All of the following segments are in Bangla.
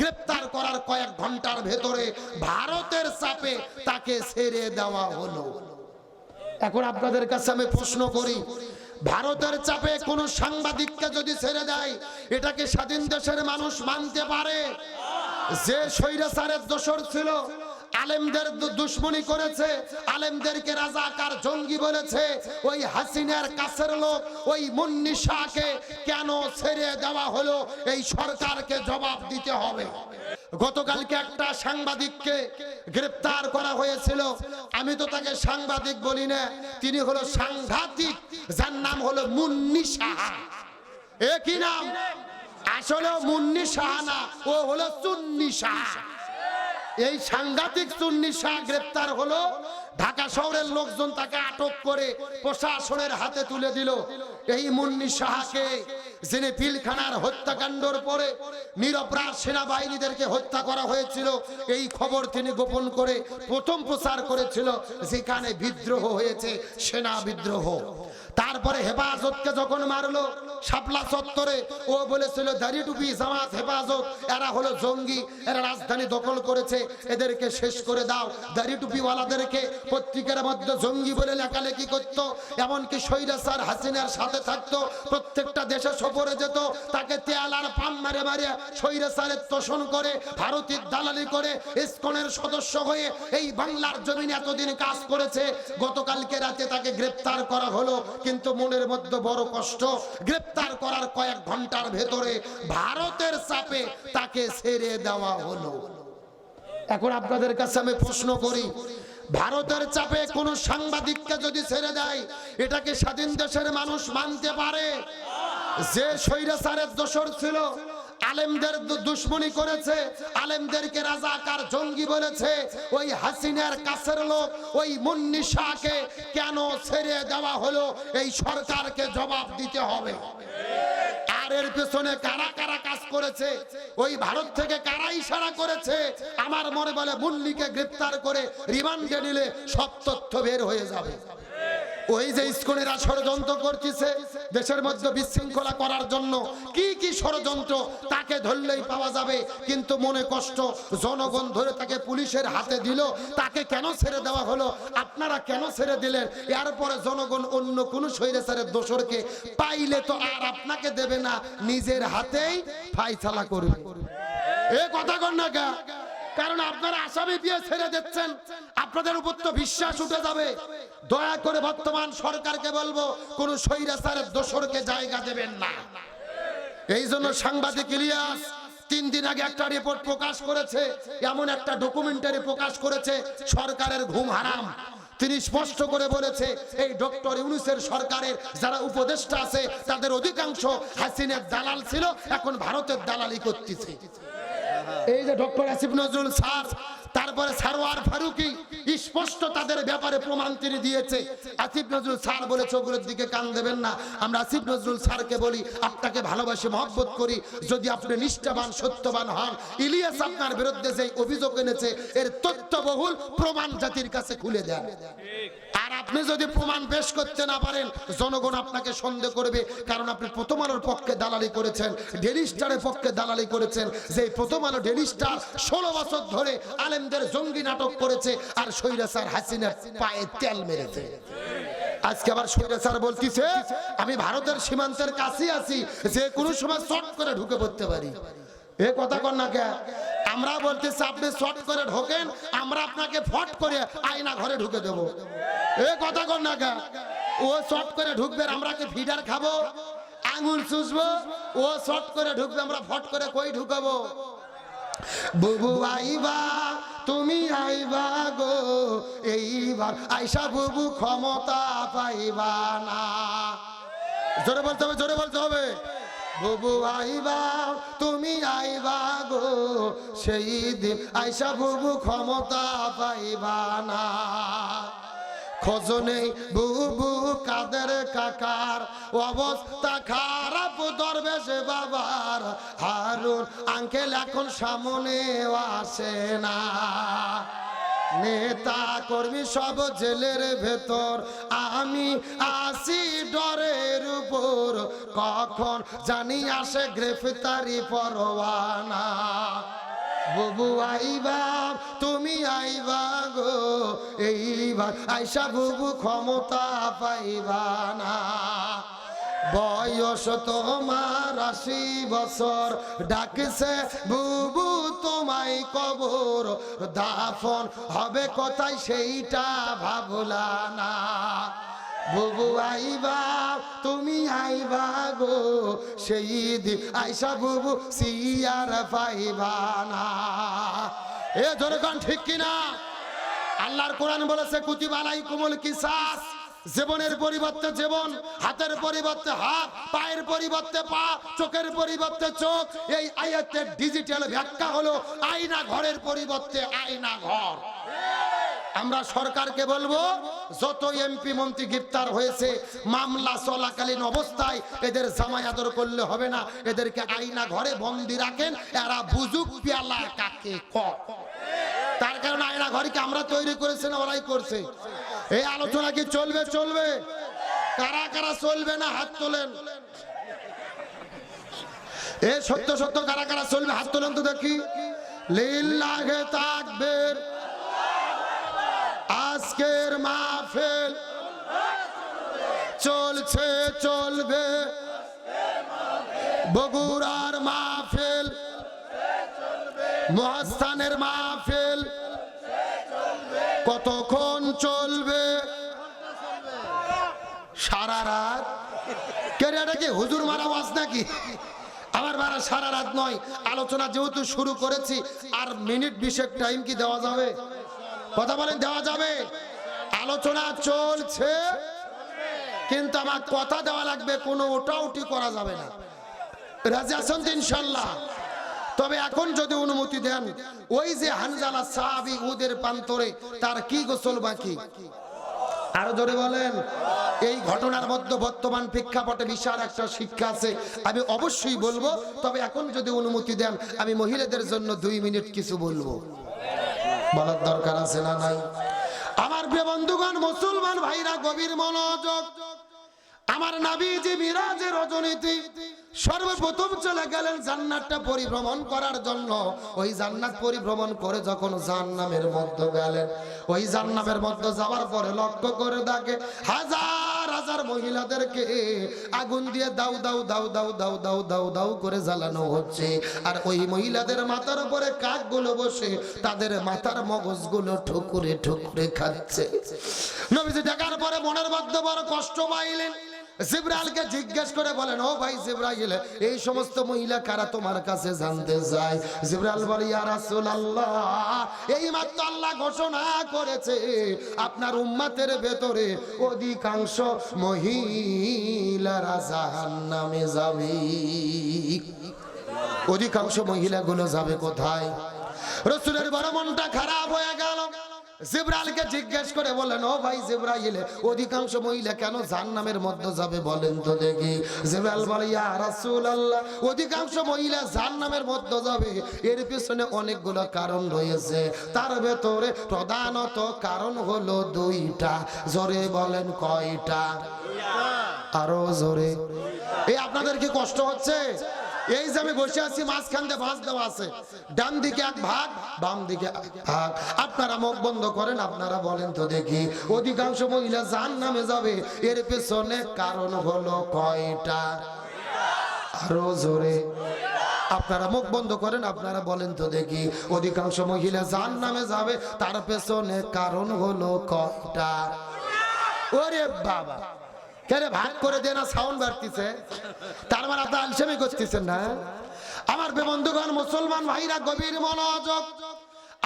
গ্রেপ্তার করার কয়েক ঘণ্টার ভেতরে ভারতের চাপে তাকে ছেড়ে দেওয়া হলো। এখন আপনাদের কাছে আমি প্রশ্ন করি, ভারতের চাপে কোন সাংবাদিককে যদি ছেড়ে দেয় এটাকে স্বাধীন দেশের মানুষ মানতে পারে? যে স্বৈরাচারের দোষর ছিল আলেমদের দুশ্মনী করেছে, আলেমদেরকে রাজাকার জঙ্গি বলেছে। ওই হাসিনার কাছের লোক, ওই মুন্নি শাহকে কেন ছেড়ে দেওয়া হলো? এই সরকারকে জবাব দিতে হবে। গতকালকে একটা সাংবাদিককে গ্রেপ্তার করা হয়েছিল। আমি তো তাকে সাংবাদিক বলি না, তিনি হলো সাংঘাতিক, যার নাম হলো মুন্নি সাহা এ কি নাম? আসলে মুন্নি না, ও হলো চুন্নি এই সাংঘাতিক চুন্নি শাহ গ্রেপ্তার হলো। ঢাকা শহরের লোকজন তাকে আটক করে প্রশাসনের হাতে তুলে দিল। এই মুন্নি শাহকে যিনি পিলখানার হত্যাকাণ্ডর পরে নিরপরাধ সেনাবাহিনীদেরকে হত্যা করা হয়েছিল, এই খবর তিনি গোপন করে প্রথম প্রচার করেছিল, যেখানে বিদ্রোহ হয়েছে, সেনা বিদ্রোহ। তারপরে হেফাজতকে যখন মারলো, শাপলা চত্বরে, ও বলেছিল, দাড়ি টুপি, জামাত, হেফাজত, এরা হলো জঙ্গি, এরা রাজধানী দখল করেছে, এদেরকে শেষ করে দাও। দাড়ি টুপিওয়ালাদেরকে পত্রিকার মধ্যে জঙ্গি বলে লেখালেখি করত, এমনকি স্বৈরাচার হাসিনার সাথে থাকতো, প্রত্যেকটা দেশে সফরে যেত, তাকে তেয়ালার পাম মারে মারে স্বৈরাচারের তোষণ করে ভারতের দালালি করে, ইসকনের সদস্য হয়ে এই বাংলার জমিনে এতদিন কাজ করেছে, গতকালকে রাতে তাকে গ্রেপ্তার করা হলো কিন্তু মনের মধ্যে বড় কষ্ট, গ্রেপ্তার করার কয়েক ঘণ্টার ভেতরে ভারতের চাপে তাকে ছেড়ে দেওয়া হলো। এখন আপনাদের কাছে আমি প্রশ্ন করি, ভারতের চাপে কোন সাংবাদিককে যদি ছেড়ে দেয় এটাকে স্বাধীন দেশের মানুষ মানতে পারে? যে স্বৈরাচারের দোষর ছিল আলেমদের দুশ্মনী করেছে, আলেমদেরকে রাজাকার জঙ্গি বলেছে। ওই হাসিনার কাছের লোক, ওই মুন্নি শাহকে কেন ছেড়ে দেওয়া হলো? এই সরকারকে জবাব দিতে হবে। আর পেছনে কারা কারা কাজ করেছে? ওই ভারত থেকে কারা ইশারা করেছে? আমার মনে বলে, মুন্নিকে গ্রেপ্তার করে রিমান্ডে নিলে সব তথ্য বের হয়ে যাবে। ওই যে ইস্কনেরা ষড়যন্ত্র করতেছে, দেশের মধ্যে বিশৃঙ্খলা করার জন্য কি কি ষড়যন্ত্র তাকে ধরলেই পাওয়া যাবে, কিন্তু মনে কষ্ট, জনগণ ধরে তাকে পুলিশের হাতে দিল, তাকে কেন ছেড়ে দেওয়া হলো, আপনারা কেন ছেড়ে দিলেন? এরপরে জনগণ অন্য কোন স্বৈরাচারের দোসরকে পাইলে তো আর আপনাকে দেবে না, নিজের হাতেই ফাইসালা করবে। এ কথা কন না কারণ আপনারা আসামি দিয়ে ছেড়ে দিচ্ছেন। আপনাদের উপর তো বিশ্বাস উঠে যাবে। দয়া করে বর্তমান সরকারকে বলব, কোন স্বৈরাচারের দোসরকে জায়গা দেবেন না। এই জন্য সাংবাদিক ইলিয়াস তিন দিন আগে একটা রিপোর্ট প্রকাশ করেছে, এমন একটা ডকুমেন্টারি প্রকাশ করেছে, সরকারের ঘুম হারাম। তিনি স্পষ্ট করে বলেছে, এই ডক্টর ইউনুসের সরকারের যারা উপদেষ্টা আছে, তাদের অধিকাংশ হাসিনের দালাল ছিল, এখন ভারতের দালালি করতেছে। এই যে ডক্টর আসিফ নজরুল স্যার তারপরে সারোয়ার ফারুকি স্পষ্ট তাদের ব্যাপারে প্রমাণ তিনি দিয়েছে। আসিফ নজরুল স্যার বলে চোখের দিকে কান দেবেন না। আমরা আসিফ নজরুল স্যারকে বলি, আপনাকে ভালোবাসি, মহব্বত করি। যদি আপনি নিষ্ঠাবান, সত্যবান হন, ইলিয়াস আপনার বিরুদ্ধে যে অভিযোগ এনেছে, এর তথ্যবহুল প্রমাণ জাতির কাছে খুলে দেন। আর আপনি যদি প্রমাণ পেশ করতে না পারেন, জনগণ আপনাকে সন্দেহ করবে, কারণ আপনি প্রথম আলোর পক্ষে দালালি করেছেন, ডেলি স্টারের পক্ষে দালালি করেছেন যে প্রথম আলো ডেলি স্টার ষোলো বছর ধরে আলেমদের জঙ্গি নাটক করেছে, আর স্বৈরাচার হাসিনার পায়ে তেল মেরেছে। আজকে আবার স্বৈরাচার বলতিছে, আমি ভারতের সীমান্তের কাছে আছি, যে কোনো সময় শর্ট করে ঢুকে পড়তে পারি। এ কথা কর না কে আমরা বলতেছি, আপনি শর্ট করে ঢোকেন আমরা আপনাকে ফট করে আয়না ঘরে ঢুকে দেব। এ কথা কর না ও শর্ট করে ঢুকবে আমরা কি ফিডার খাব? আঙুল চুষবো? ও শর্ট করে ঢুকবে, আমরা ফট করে কই ঢুকাবো? বুবু আইবা, তুমি আইবা গো, এইবার আইসা বুবু ক্ষমতা পাইবা না। জোরে বলতে হবে, জোরে বলতে হবে। বুবু আইবা, তুমি আইবা গো। সেই দিন আইসা বুবু ক্ষমতা পাইবা না। খোঁজ নেই বুবু কাদের কাকার অবস্থা খারাপ, দরবেশ বাবার। হারুন, আঙ্কেল এখন সামনে আসে না। নেতা কর্মী সব জেলের ভেতর। আমি আসি ডরের উপর। কখন জানি আসে গ্রেফতারি পরোয়ানা। বুবু আইবা, তুমি আইবা গো। এইবার আইসা বুবু ক্ষমতা পাইবা না। বয়স তোমার আশি বছর। ডাকছে, বুবু, তোমায় কবর। দাফন হবে কোথায় সেইটা ভাবলা না। বুবু আইবা, তুমি আইবা গো। সেই দিন আইসা বুবু সিয়ার পাইবা না। এ জনগণ, ঠিক কিনা? আল্লাহর কোরআন বলেছে কুতিবালাই কুমল কিসাস। জীবনের পরিবর্তে জীবন, হাতের পরিবর্তে হাত, পায়ের পরিবর্তে পা, চোখের পরিবর্তে চোখ। এই আয়াতের ডিজিটাল ব্যাখ্যা হলো আয়না ঘরের পরিবর্তে আয়না ঘর। আমরা সরকারকে বলব, যত এমপি মন্ত্রী গ্রেপ্তার হয়েছে, মামলা চলাকালীন অবস্থায় এদের জামাই আদর করলে হবে না। এদেরকে আয়না ঘরে বন্দি রাখেন, এরা বুজুক পেয়ালা কাকে কয় তার কারণে আয়না ঘরকে আমরা তৈরি করেছি না ওরাই করছে। এই আলোচনা কি চলবে চলবে? কারা কারা চলবে না হাত তোলেন? এ সত্য সত্য, কারা কারা চলবে হাত তোলেন তো দেখি। আজকের মাহফিল চলছে, চলবে। বগুড়ার মাহফিল, মহাস্থানের মাহফিল। এটা হুজুর মারা ওয়াজ নাকি? আমার বারা সারা রাত নয়, আলোচনা যেহেতু শুরু করেছি, আর মিনিট বিশেক টাইম কি দেওয়া যাবে? কথা বলেন, দেওয়া যাবে? আলোচনা চলছে, কিন্তু আমার কথা দেওয়া লাগবে, কোনো ওটা উটি করা যাবে না। তবে এখন যদি অনুমতি দেন, ওই যে হানজালা সাহাবি উদের প্রান্তরে তার কি গোসল বাকি? আরও জোরে বলেন। এই ঘটনার মধ্যে বর্তমান প্রেক্ষাপটে বিশাল একটা শিক্ষা আছে। আমি অবশ্যই বলব, তবে এখন যদি অনুমতি দেন, আমি মহিলাদের জন্য দুই মিনিট কিছু বলব। বলার দরকার আছে না নাই? আমার প্রিয় বন্ধুগণ, মুসলমান ভাইরা, গভীর মনোযোগ আমার নাবিজি মিরাজের রজনীতি সর্বপ্রথম চলে গেলেন জান্নাতটা পরিভ্রমণ করার জন্য। ওই জান্নাত পরিভ্রমণ করে যখন জান্নামের মধ্যে গেলেন, ওই জান্নামের মধ্যে যাওয়ার পরে লক্ষ্য করে দেখে হাজার হাজার মহিলাদেরকে আগুন দিয়ে দাউ দাউ দাউ দাউ দাউ দাউ দাউ দাউ করে জ্বালানো হচ্ছে। আর ওই মহিলাদের মাথার উপরে কাকগুলো বসে তাদের মাথার মগজগুলো ঠুকুরে ঠুকুরে খাচ্ছে। নবীজি দেখার পরে মনের মধ্যে বড় কষ্ট পাইলেন। জিব্রাইলকে জিজ্ঞেস করে বলেন, ও ভাই জিব্রাইল, এই সমস্ত মহিলা কারা তোমার কাছে জানতে চায় জিব্রাইল বলে, ইয়া রাসূলুল্লাহ এই মাত্র আল্লাহ ঘোষণা করেছে, আপনার উম্মতের ভেতরে অধিকাংশ মহিলারা জাহান্নামে যাবে। অধিকাংশ মহিলাগুলো যাবে কোথায়? রসুলের বড় মনটা খারাপ হয়ে গেল। জিব্রাইলকে জিজ্ঞেস করে বলেন, ও ভাই জিব্রাইল, অধিকাংশ মহিলা কেন জাহান্নামের মধ্যে যাবে বলেন তো দেখি? জিব্রাইল বলে, ইয়া রাসূলুল্লাহ, অধিকাংশ মহিলা জাহান্নামের মধ্যে যাবে। এর পিছনে অনেকগুলো কারণ রয়েছে। তার ভেতরে প্রধানত কারণ হলো দুইটা। জোরে বলেন কয়টা? আরও জোরে। এই আপনাদের কি কষ্ট হচ্ছে? এই যে আমি বসে আছি, মাঝখান দিয়ে ভাঁজ দেওয়া আছে। ডান দিকে এক ভাগ, বাম দিকে আপনারা মুখ বন্ধ করেন, আপনারা বলেন তো দেখি। অধিকাংশ মহিলা জান নামে যাবে। এর পেছনে কারণ হলো কয়টা? আরও জোরে। আপনারা মুখ বন্ধ করেন, আপনারা বলেন তো দেখি। অধিকাংশ মহিলা জান নামে যাবে, তার পেছনে কারণ হলো কয়টা? ওরে বাবা। কেন ভাগ করে দেয় না সাউন্ড বাড়তিছে? তার মানে আপনি আলসেমি করতেছেন না? আমার বন্ধুগণ, মুসলমান ভাইরা, গভীর মনোযোগ।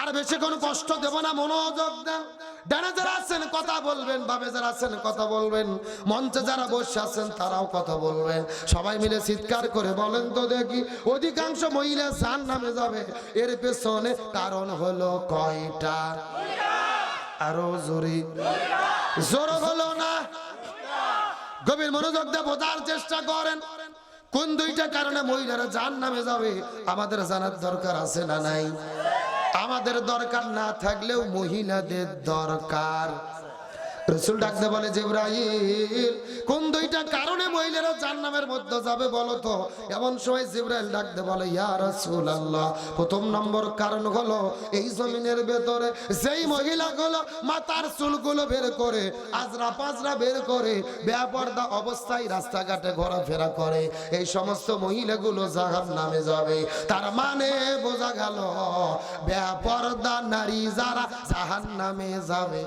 আর বেশি কোনো কষ্ট দেব না, মনোযোগ দেন। ডানে যারা আছেন, কথা বলবেন, বামে যারা আছেন, কথা বলবেন। মঞ্চে যারা বসে আছেন, তারাও কথা বলবেন। সবাই মিলে চিৎকার করে বলেন তো দেখি, অধিকাংশ মহিলা জান নামে যাবে। এর পেছনে কারণ হলো কয়টা? আরও জোরে। জোর হলো গভীর মনোযোগ দিয়ে বোঝার চেষ্টা করেন। কোন দুইটা কারণে মহিলারা জান নামে যাবে? আমাদের জানার দরকার আছে না নাই? আমাদের দরকার না থাকলেও মহিলাদের দরকার। রসুল ডাকতে বলে জিব্রাইল, কোন দুইটা কারণে মহিলারা জান্নামের মধ্যে যাবে বলো তো? এমন সময় জিব্রাইল ডাকতে বলে, ইয়া রাসূল আল্লাহ প্রথম নম্বর কারণ হলো এই জমিনের ভেতরে যেই মহিলাগুলো মাথার চুলগুলো বের করে, আজরা পাজরা বের করে, বেপর্দা অবস্থায় রাস্তাঘাটে ঘোরাফেরা করে, এই সমস্ত মহিলাগুলো জাহান নামে যাবে। তার মানে বোঝা গেল, বেপর্দা নারী যারা জাহান নামে যাবে।